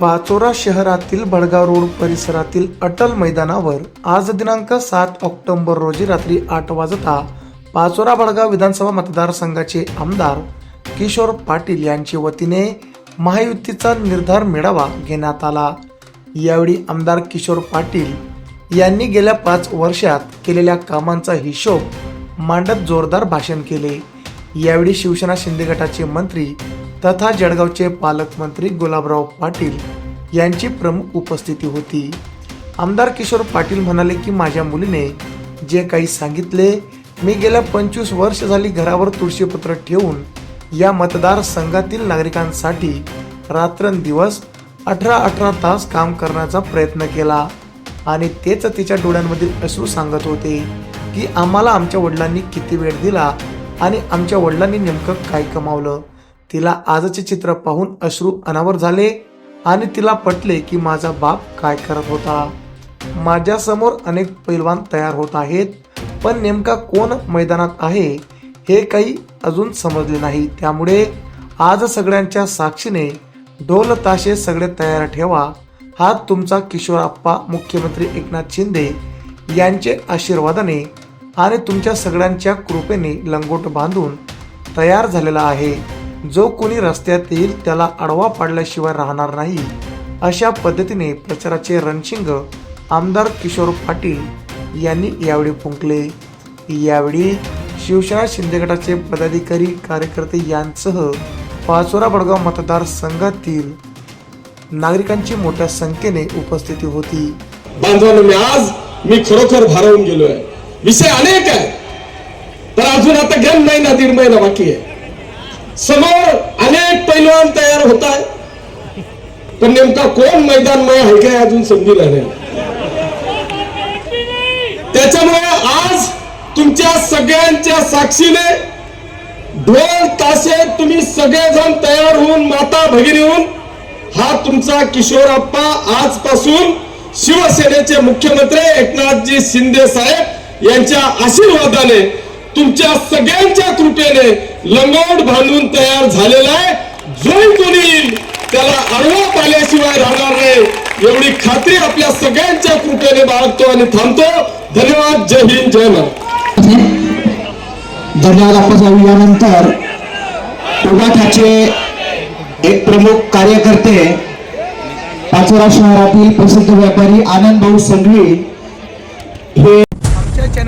पाचोरा शहरातील बडगाव रोड परिसरातील अटल मैदानावर आज दिनांक सात ऑक्टोबर रोजी रात्री आठ वाजता पाचोरा बडगाव विधानसभा मतदारसंघाचे आमदार किशोर पाटील यांच्या वतीने महायुतीचा निर्धार मेळावा घेण्यात आला. यावेळी आमदार किशोर पाटील यांनी गेल्या पाच वर्षात केलेल्या कामांचा हिशोब मांडत जोरदार भाषण केले. यावेळी शिवसेना शिंदे गटाचे मंत्री तथा जळगावचे पालकमंत्री गुलाबराव पाटील यांची प्रमुख उपस्थिती होती. आमदार किशोर पाटील म्हणाले की माझ्या मुलीने जे काही सांगितले मी गेल्या पंचवीस वर्ष झाली घरावर तुळशीपत्र ठेवून या मतदारसंघातील नागरिकांसाठी रात्रंदिवस अठरा अठरा तास काम करण्याचा प्रयत्न केला आणि तेच तिच्या डोळ्यांमधील अश्रू सांगत होते की आम्हाला आमच्या वडिलांनी किती वेळ दिला आणि आमच्या वडिलांनी नेमकं काय कमावलं? तिला आजचे चित्र पाहून अश्रू अनावर झाले आणि तिला पटले की माझा बाप काय करत होता. माझ्यासमोर अनेक पैलवान तयार होत आहेत पण नेमका कोण मैदानात आहे हे काही अजून समजले नाही. त्यामुळे आज सगळ्यांच्या साक्षीने ढोल ताशे सगळे तयार ठेवा. हा तुमचा किशोरप्पा मुख्यमंत्री एकनाथ शिंदे यांचे आशीर्वादाने आणि तुमच्या सगळ्यांच्या कृपेने लंगोट बांधून तयार झालेला आहे. जो कोणी रस्त्यात येईल त्याला आडवा पाडल्याशिवाय राहणार नाही. अशा पद्धतीने प्रचाराचे रणशिंग आमदार किशोर पाटील यांनी यावेळी फुंकले. यावेळी शिवसेना शिंदे गटाचे पदाधिकारी कार्यकर्ते यांसह पाचोरा बडगाव मतदारसंघातील नागरिकांची मोठ्या संख्येने उपस्थिती होती. बांधवांनो मी आज मी खरोखर भारावून गेलोय. विषय अनेक आहे तर अजून आता गेम महिना दीड महिना बाकी आहे. समोर अनेक पैलवान तयार होत आहे पण नेमका कोण मैदानमय आहे काय अजून समजलं नाही त्याच्यामुळे आज तुमच्या सगळ्यांच्या साक्षीने ढोल तासे तुम्ही सगळेजण तयार होऊन माता भगिनी होऊन हा तुमचा किशोर आप्पा आजपासून शिवसेनेचे मुख्यमंत्री एकनाथजी शिंदे साहेब यांच्या आशीर्वादाने तुमच्या सगळ्यांच्या कृपेने लंगोट बांधून तयार झालेला आहे. जो कोणी त्याला आडवा पाल्याशिवाय राहणार नाही. एवढी खात्री आपल्या सगळ्यांच्या कृपेने बाळगतो आणि थांबतो. धन्यवाद. जय हिंद. जय महाराज धन्यवाद. आपण यानंतर. उबाठाचे एक प्रमुख कार्यकर्ते पाचोरा शहरातील प्रसिद्ध व्यापारी आनंद भाऊ संघवी हे